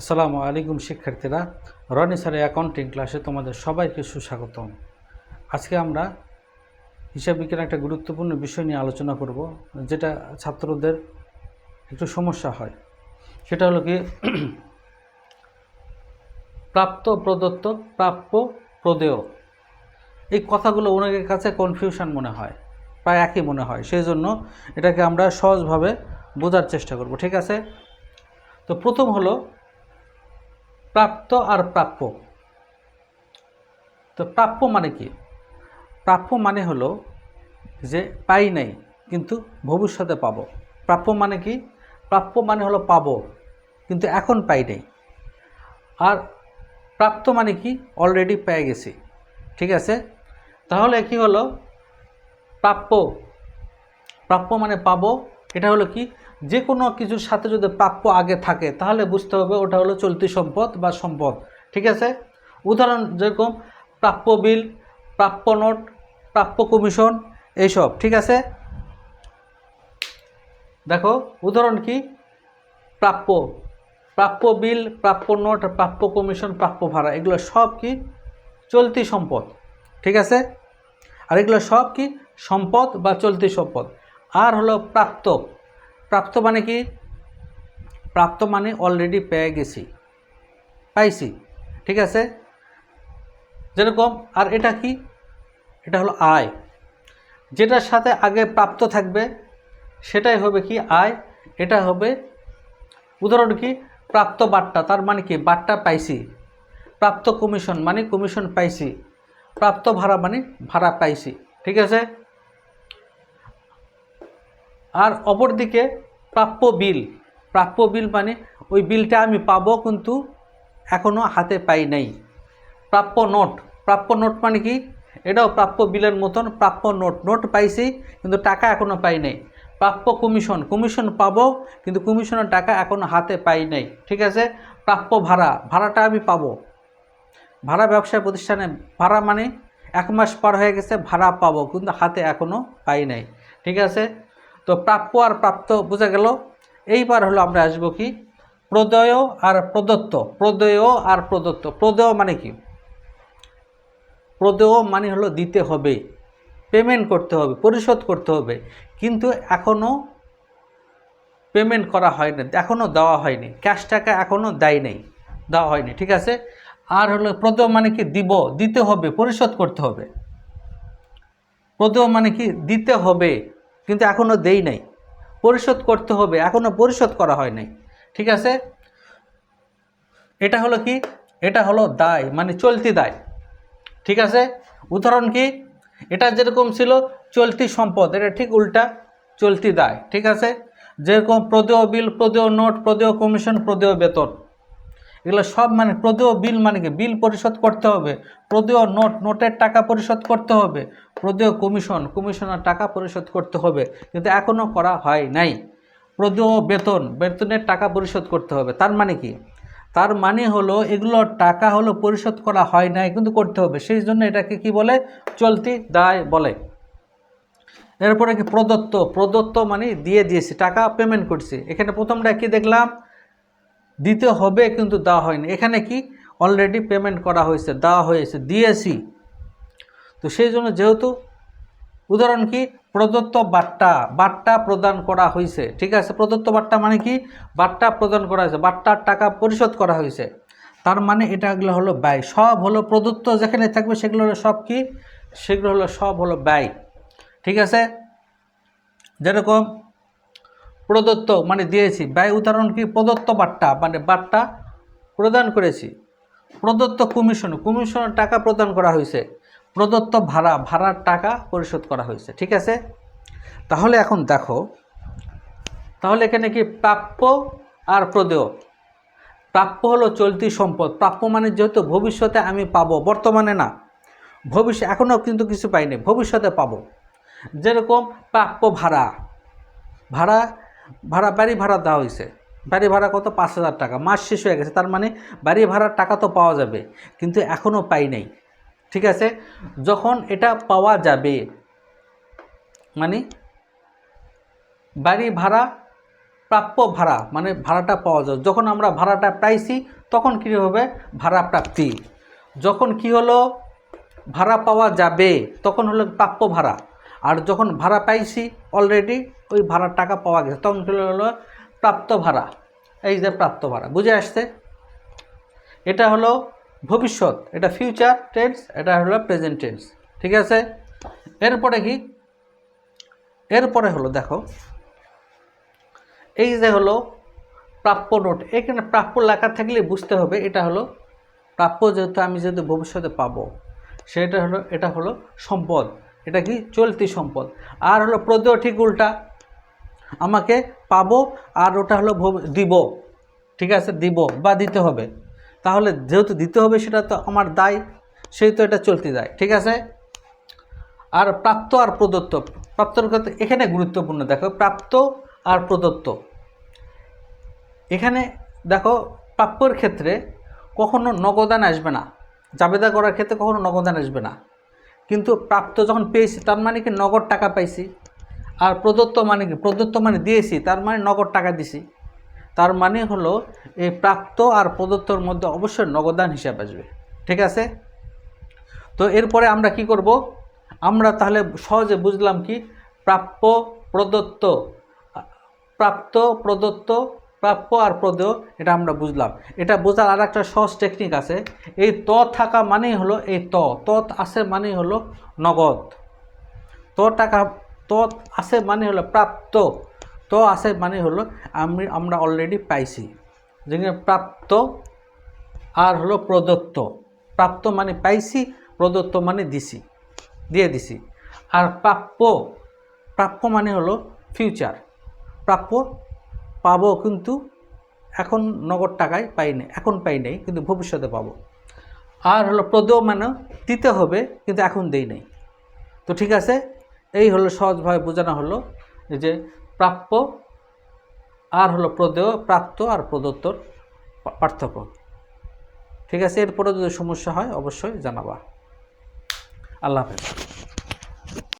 আসসালামু আলাইকুম শিক্ষার্থীরা। রনি স্যারের অ্যাকাউন্টিং ক্লাসে তোমাদের সবাইকে সুস্বাগতম। আজকে আমরা হিসাব বিজ্ঞানের একটা গুরুত্বপূর্ণ বিষয় নিয়ে আলোচনা করব, যেটা ছাত্রদের একটু সমস্যা হয়। সেটা হলো কি, প্রাপ্ত প্রদত্ত, প্রাপ্য প্রদেয়। এই কথাগুলো অনেকের কাছে কনফিউশন মনে হয়, প্রায় একই মনে হয়। সেই জন্য এটাকে আমরা সহজভাবে বোঝার চেষ্টা করব, ঠিক আছে? তো প্রথম হলো প্রাপ্ত আর প্রাপ্য। তো প্রাপ্য মানে কি? প্রাপ্য মানে হলো যে পাই নাই, কিন্তু ভবিষ্যতে পাব। প্রাপ্য মানে কি? প্রাপ্য মানে হলো পাব, কিন্তু এখন পাই নাই। আর প্রাপ্ত মানে কি? অলরেডি পেয়ে গেছি। ঠিক আছে? তাহলে কি হলো? প্রাপ্য। প্রাপ্য মানে পাবো এটা হলো কি? যে কোনো কিছুর সাথে যদি প্রাপ্য আগে থাকে, তাহলে বুঝতে হবে ওটা হলো চলতি সম্পদ বা সম্পদ। ঠিক আছে? উদাহরণ যেরকম, প্রাপ্য বিল, প্রাপ্য নোট, প্রাপ্য কমিশন, এইসব। ঠিক আছে? দেখো, উদাহরণ কি? প্রাপ্য। প্রাপ্য বিল, প্রাপ্য নোট, প্রাপ্য কমিশন, প্রাপ্য ভাড়া, এগুলো সব কি? চলতি সম্পদ। ঠিক আছে? আর এগুলো সব কি? সম্পদ বা চলতি সম্পদ। আর হলো প্রাপ্ত। প্রাপ্ত মানে কি? প্রাপ্ত মানে অলরেডি পেয়ে গেছি। পাইছি। ঠিক আছে? যেরকম, আর এটা কি? এটা হলো আয়। যেটার সাথে আগে প্রাপ্ত থাকবে, সেটাই হবে কি আয়? এটা হবে উদাহরণ কি? প্রাপ্ত বাট্টা। তার মানে কি? বাট্টা পাইছি। প্রাপ্ত কমিশন মানে কমিশন পাইছি। প্রাপ্ত ভাড়া মানে ভাড়া পাইছি। ঠিক আছে? আর অপরদিকে প্রাপ্য বিল। প্রাপ্য বিল মানে ওই বিলটা আমি পাবো কিন্তু এখনও হাতে পাই নাই। প্রাপ্য নোট। প্রাপ্য নোট মানে কি? এটাও প্রাপ্য বিলের মতন প্রাপ্য নোট। নোট পাইছি কিন্তু টাকা এখনও পাই নাই। প্রাপ্য কমিশন। কমিশন পাবো কিন্তু কমিশনের টাকা এখনও হাতে পাই নাই। ঠিক আছে? প্রাপ্য ভাড়া। ভাড়াটা আমি পাবো। ভাড়া ব্যবসা প্রতিষ্ঠানে ভাড়া মানে এক মাস পার হয়ে গেছে, ভাড়া পাবো কিন্তু হাতে এখনও পাই নাই। ঠিক আছে? তো প্রাপ্য আর প্রাপ্ত বোঝা গেল। এইবার হলো আমরা আসব কি? প্রদয় আর প্রদত্ত। প্রদয় আর প্রদত্ত। প্রদয় মানে কি? প্রদেয় মানে হলো দিতে হবে পেমেন্ট করতে হবে, পরিশোধ করতে হবে। কিন্তু এখনও পেমেন্ট করা হয়নি এখনও দেওয়া হয়নি। ক্যাশ টাকা এখনও দেয় নেই, দেওয়া হয়নি, ঠিক আছে? আর হলো প্রদেয় মানে কি? দিব, দিতে হবে, পরিশোধ করতে হবে। প্রদেয় মানে কি? দিতে হবে। কিন্তু এখনও দেই নাই। পরিশোধ করতে হবে এখনও পরিশোধ করা হয় নাই। ঠিক আছে? এটা হলো কি? এটা হলো দায় মানে চলতি দায়। ঠিক আছে? উদাহরণ কি? এটা যেরকম ছিল চলতি সম্পদ, এটা ঠিক উল্টা চলতি দায়। ঠিক আছে? যেরকম প্রদেয় বিল, প্রদেয় নোট, প্রদেয় কমিশন, প্রদেয় বেতন। এগুলো সব মানে প্রদেয় বিল মানে কি? বিল পরিশোধ করতে হবে। প্রদেয় নোট, নোটের টাকা পরিশোধ করতে হবে। প্রদেয় কমিশন, কমিশনের টাকা পরিশোধ করতে হবে। কিন্তু এখনও করা হয় নাই। প্রদেয় বেতন, বেতনের টাকা পরিশোধ করতে হবে। তার মানে কি? তার মানে হলো এগুলোর টাকা হলো পরিশোধ করা হয় নাই, কিন্তু করতে হবে। সেই জন্য এটাকে কি বলে? চলতি দায় বলে। এরপরে কি? প্রদত্ত প্রদত্ত মানে দিয়ে দিয়েছি। টাকা পেমেন্ট করছি। এখানে প্রথমটা কি দেখলাম? দিতে হবে কিন্তু দেওয়া হয়নি। এখানে কি? অলরেডি পেমেন্ট করা হয়েছে, দেওয়া হয়েছে, দিয়েছি। তো সেই জন্য যেহেতু, উদাহরণ কি? প্রদত্ত বার্তা বার্তা প্রদান করা হয়েছে, ঠিক আছে? প্রদত্ত বার্তা মানে কি? বার্তা প্রদান করা হয়েছে, বার্তার টাকা পরিশোধ করা হয়েছে। তার মানে এটাগুলো হলো ব্যয়। সব হলো প্রদত্ত যেখানে থাকবে সেগুলো হলো সব কি? সেগুলো হলো সব হলো ব্যয়, ঠিক আছে? যেরকম প্রদত্ত মানে দিয়েছি। ব্যয় উদাহরণ কি? প্রদত্ত বার্তা মানে বার্তা প্রদান করেছি। প্রদত্ত কমিশন, কমিশনের টাকা প্রদান করা হয়েছে। প্রদত্ত ভাড়া, ভাড়ার টাকা পরিশোধ করা হয়েছে। ঠিক আছে? তাহলে এখন দেখো, তাহলে এখানে কি? প্রাপ্য আর প্রদেয়। প্রাপ্য হলো চলতি সম্পদ। প্রাপ্য মানে যেহেতু ভবিষ্যতে আমি পাবো, বর্তমানে না। ভবিষ্যৎ, এখনও কিন্তু কিছু পাইনি, ভবিষ্যতে পাবো। যেরকম প্রাপ্য ভাড়া ভাড়া ভাড়া, বাড়ি ভাড়া দেওয়া হয়েছে বাড়ি ভাড়া কত? পাঁচ হাজার টাকা। মাস শেষ হয়ে গেছে। তার মানে বাড়ি ভাড়ার টাকা তো পাওয়া যাবে, কিন্তু এখনও পাই নাই। ঠিক আছে? যখন এটা পাওয়া যাবে মানে বাড়ি ভাড়া, প্রাপ্য ভাড়া মানে ভাড়াটা পাওয়া যায় যখন আমরা ভাড়াটা পাইছি, তখন কী হবে? ভাড়া প্রাপ্তি। যখন কি হলো? ভাড়া পাওয়া যাবে, তখন হলো প্রাপ্য ভাড়া। আর যখন ভাড়া পাইছি অলরেডি ওই ভাড়ার টাকা পাওয়া গেছে। তখন হলো? হলো প্রাপ্ত ভাড়া। এই যে প্রাপ্ত ভাড়া, বুঝে আসছে? এটা হলো ভবিষ্যৎ, এটা ফিউচার টেন্স এটা হলো প্রেজেন্ট টেন্স ঠিক আছে? এরপরে কি? এরপরে হলো, দেখো, এই যে হলো প্রাপ্য নোট, এখানে প্রাপ্য লেখা থাকলে বুঝতে হবে, এটা হলো প্রাপ্য যেহেতু আমি যেহেতু ভবিষ্যতে পাবো, সেটা হলো, এটা হলো সম্পদ, এটা কি? চলতি সম্পদ। আর হলো প্রদেয় ঠিক উল্টা আমাকে পাবো আর ওটা হলো দিব। ঠিক আছে? দিব বা দিতে হবে। তাহলে যেহেতু দিতে হবে, সেটা তো আমার দায় সেই তো এটা চলতি দায় ঠিক আছে? আর প্রাপ্ত আর প্রদত্ত। প্রাপ্তর ক্ষেত্রে এখানে গুরুত্বপূর্ণ। দেখো, প্রাপ্ত আর প্রদত্ত। এখানে দেখো, প্রাপ্যর ক্ষেত্রে কখনো নগদান আসবে না। জাবেদা করার ক্ষেত্রে কখনো নগদান আসবে না। কিন্তু প্রাপ্ত যখন পেয়েছি, তার মানে কি নগদ টাকা পাইছি? আর প্রদত্ত মানে কি? প্রদত্ত মানে দিয়েছি, তার মানে নগদ টাকা দিছি। তার মানে হলো, এই প্রাপ্ত আর প্রদত্তর মধ্যে অবশ্যই নগদান হিসাব আসবে। ঠিক আছে? তো এরপরে আমরা কি করব? আমরা তাহলে সহজে বুঝলাম কি? প্রাপ্য, প্রদত্ত, প্রাপ্ত, প্রদত্ত, প্রাপ্য আর প্রদেয় এটা আমরা বুঝলাম। এটা বোঝার আর একটা সহজ টেকনিক আছে। এই ত থাকা মানেই হলো এই ত। ত আছে মানেই হলো নগদ। ত টাকা ত আছে মানে হলো প্রাপ্ত তো আছে মানে হলো আমি, আমরা অলরেডি পাইছি। যেখানে প্রাপ্ত আর হলো প্রদত্ত। প্রাপ্ত মানে পাইছি, প্রদত্ত মানে দিছি, দিয়ে দিছি। আর প্রাপ্য প্রাপ্য মানে হলো ফিউচার প্রাপ্য পাবো কিন্তু এখন নগদ টাকায় পাই নাই, এখন পাই নাই, কিন্তু ভবিষ্যতে পাবো। আর হলো প্রদেয় মানে দিতে হবে, কিন্তু এখন দেই নাই। তো ঠিক আছে? এই হলো সহজভাবে বোঝানো হলো যে প্রাপ্য আর হলো প্রদেয়, প্রাপ্ত আর প্রদত্তর পার্থক্য। ঠিক আছে এরপরে যদি সমস্যা হয় অবশ্যই জানাবা। আল্লাহ হাফেজ।